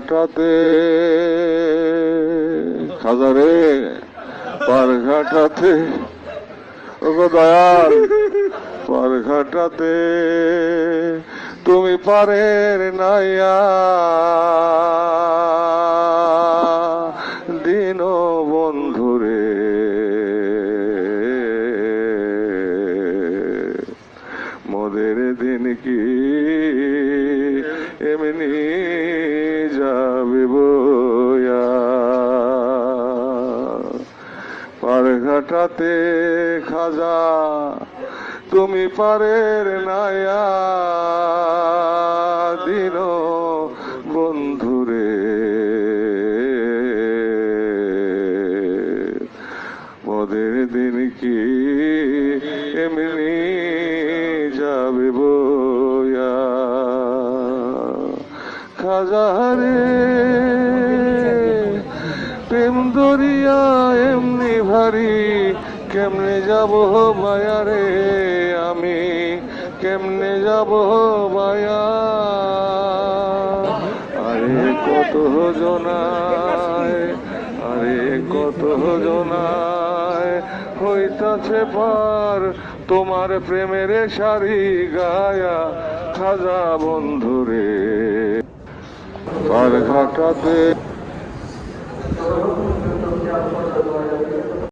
ঘাটাতে খাজারে পার ঘাটাতে দয়াল, পার ঘাটাতে, তুমি পারের নাইয়া, দিন বন্ধুরে। মোদের দিন কি এমনি ঘাটাতে খাজা, তুমি পারের নায়া দিন বন্ধুরে। মোদের দিন কি এমনি যাবে বয়া খাজা খাজারে প্রেম দরিয়া এমনি ভারী। কেমনে যাব মায়ারে আমি? কেমনে যাব মায়া আরে কত জনায়, আরে কত জনায়, হইতাছে পার তোমার প্রেমের শাড়ি গায়া খাজা বন্ধুরে। পার ঘাটাতে Thank you.